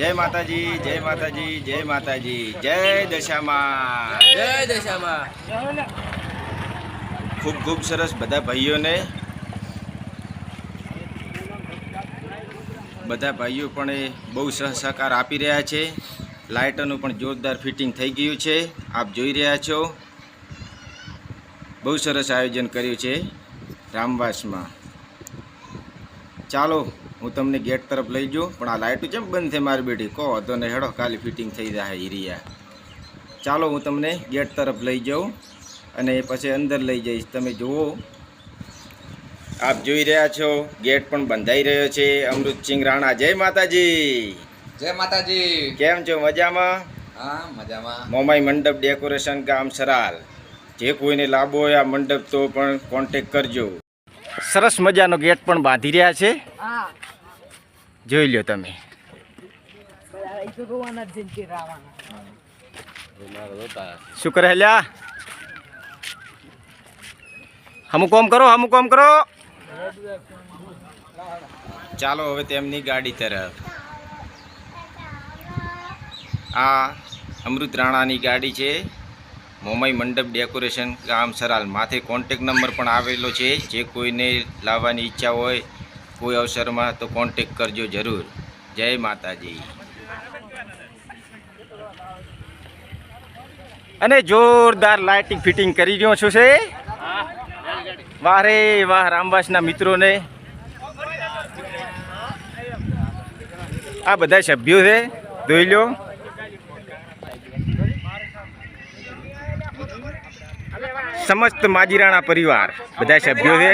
જય માતાજી જય માતાજી જય માતાજી જય દશામાં. જય દશામાં. ખૂબ ખૂબ સરસ બધા ભાઈઓને. બધા ભાઈઓ પણ એ બહુ સહ સહકાર આપી રહ્યા છે. લાઇટોનું પણ જોરદાર ફિટિંગ થઈ ગયું છે. આપ જોઈ રહ્યા છો. બહુ સરસ આયોજન કર્યું છે રામવાસમાં. ચાલો હું તમને ગેટ તરફ લઈ જાઉં પણ આ લાઇટો કેમ બંધ થઈ મારી બેટી? કહો તો ને હેડો કાલે ફિટિંગ થઈ જાય એરિયા ચાલો હું તમને ગેટ તરફ લઈ જાઉં અને પછી અંદર લઈ જઈશ. તમે જુઓ આપ જોઈ રહ્યા છો ગેટ પણ બંધાઈ રહ્યો છે. અમૃતસિંહ રાણા જય માતાજી. જય માતાજી. કેમ છો? મજામાં? હા મજામાં. મોમાઈ મંડપ ડેકોરેશન ગામ સરાલ. જે કોઈને લાભો હોય આ મંડપ તો પણ કોન્ટેક કરજો. સરસ મજાનો ગેટ પણ બાંધી રહ્યા છે. જોઈ લો તમે. શું કરે લ્યા હમું કોમ કરો અમુક કોમ કરો. ચાલો હવે તેમની ગાડી તરફ. આ અમૃત રાણાની ગાડી છે. મોમાઈ મંડપ ડેકોરેશન ગામ સરાલ. માથે કોન્ટેક નંબર પણ આવેલો છે. જે કોઈને લાવવાની ઈચ્છા હોય, કોઈ અવસરમાં તો કોન્ટેક કરજો જરૂર. જય માતાજી. અને જોરદાર લાઇટિંગ ફિટિંગ કરી રહ્યો છું છે. વાહ રે વાહ, રામવાસના મિત્રોને. આ બધા સભ્યો છે. ધોઈ લો. સમસ્ત માજીરાણા પરિવાર બધા સભ્યો છે.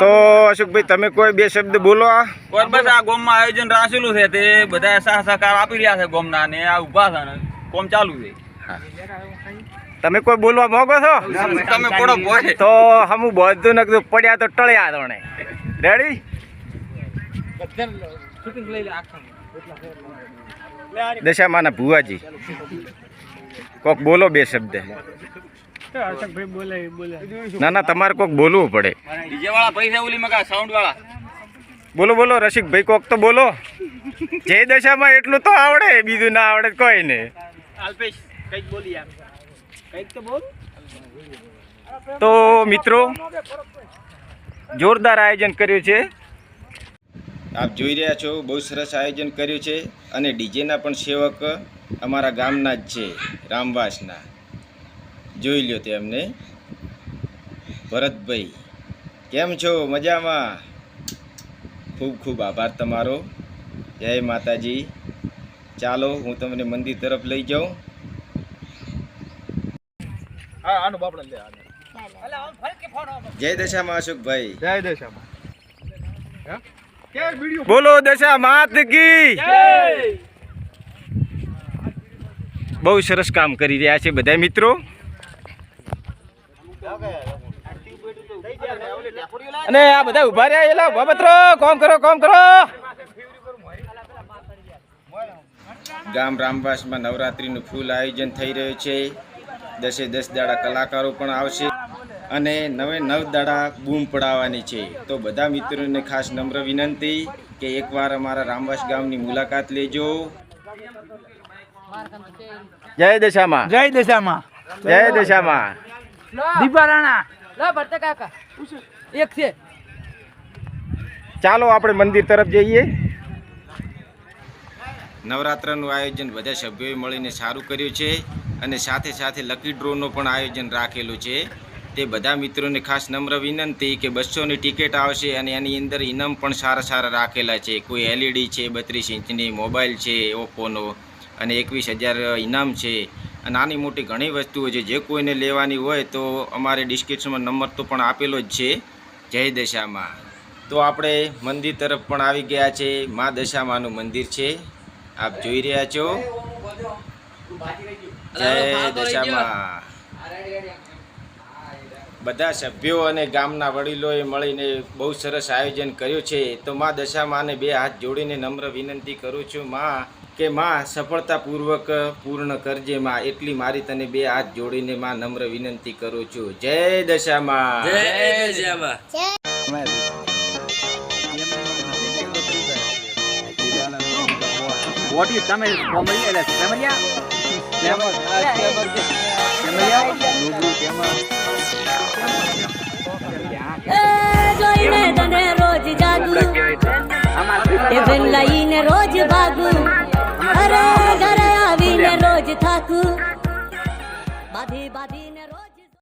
તો અશોકભાઈ તમે કોઈ બે શબ્દ બોલો આ? કોઈ બસ આ ગોમમાં આયોજન રાખેલું છે તે બધા સહ સહકાર આપી રહ્યા છે ગોમના ને આ ઊભા છે ને ચાલુ છે. તમે કોઈ બોલવા માંગો છો? તમે તો હમું બધું નકદું પડ્યા તો ટળ્યા તોણે રેડી દશામાના ભુવાજી. કોક બોલો બે શબ્દ. ના ના તમારે કોક બોલવું પડે. બોલો બોલો રસિકભાઈ કોક તો બોલો. જે દશામાં એટલું તો આવડે બીજું ના આવડે કોઈ ને. તો મિત્રો જોરદાર આયોજન કર્યું છે. આપ જોઈ રહ્યા છો બહુ સરસ આયોજન કર્યું છે અને ડીજેના પણ સેવક અમારા ગામના જ છે રામવાસના. જોઈ લ્યો તેમને ભરતભાઈ કેમ છો? મજામાં? ખૂબ ખૂબ આભાર તમારો. જય માતાજી. ચાલો હું તમને મંદિર તરફ લઈ જાઉં. જય દશામાં અશોકભાઈ. જય દશામાં. બોલો દશા માત કી. બહુ સરસ કામ કરી રહ્યા છે બધા મિત્રો. અને આ બધા ઊભા રહ્યા એલા ઊભા પત્રો કોમ કરો કોમ કરો. ગામ રામવાસમાં નવરાત્રિનું ફૂલ આયોજન થઈ રહ્યું છે. દસે દસ દાડા કલાકારો પણ આવશે. અને નવે નવ દાડા બૂમ પડાવવાની છે. તો બધા મિત્રોને ખાસ નમ્ર વિનંતી કે એકવાર અમારા રામવાસ ગામની મુલાકાત લેજો. જય દશામાં. જય દશામાં. જય દશામાં. દીપા રાણા લો ભરતે કાકા. એક છે. ચાલો આપણે મંદિર તરફ જઈએ. નવરાત્રનું આયોજન બધા સભ્યોએ મળીને સારું કર્યું છે અને સાથે સાથે લકી ડ્રોનું પણ આયોજન રાખેલું છે. તે બધા મિત્રોને ખાસ નમ્ર વિનંતી કે બસોની ટિકિટ આવશે અને એની અંદર ઇનામ પણ સારા સારા રાખેલા છે. કોઈ એલઈડી છે બત્રીસ ઇંચની મોબાઈલ છે ઓપ્પોનો અને એકવીસ હજાર ઇનામ છે. અને નાની મોટી ઘણી વસ્તુઓ છે. જે કોઈને લેવાની હોય તો અમારે ડિસ્ક્રિપ્શનમાં નંબર તો પણ આપેલો જ છે. જય દશામાં. તો આપણે મંદિર તરફ પણ આવી ગયા છે. મા દશામાનું મંદિર છે. આપ જોઈ રહ્યા છો. જય દશામાં. બધા સભ્યો અને ગામના વડીલોએ મળીને બહુ સરસ આયોજન કર્યું છે તો મા દશામાને બે હાથ જોડીને નમ્ર વિનંતી કરું છું મા કે માં સફળતાપૂર્વક પૂર્ણ કરજે મા એટલી મારી તને બે હાથ જોડીને મા નમ્ર વિનંતી કરું છું જય દશામાં જય દશામાં વોટી તમે કોમળી એટલે ફેમિલિયા બેન લઈને રોજ ભાગું અરે ઘરે આવીને રોજ થાકું. બાધી બાધીને રોજ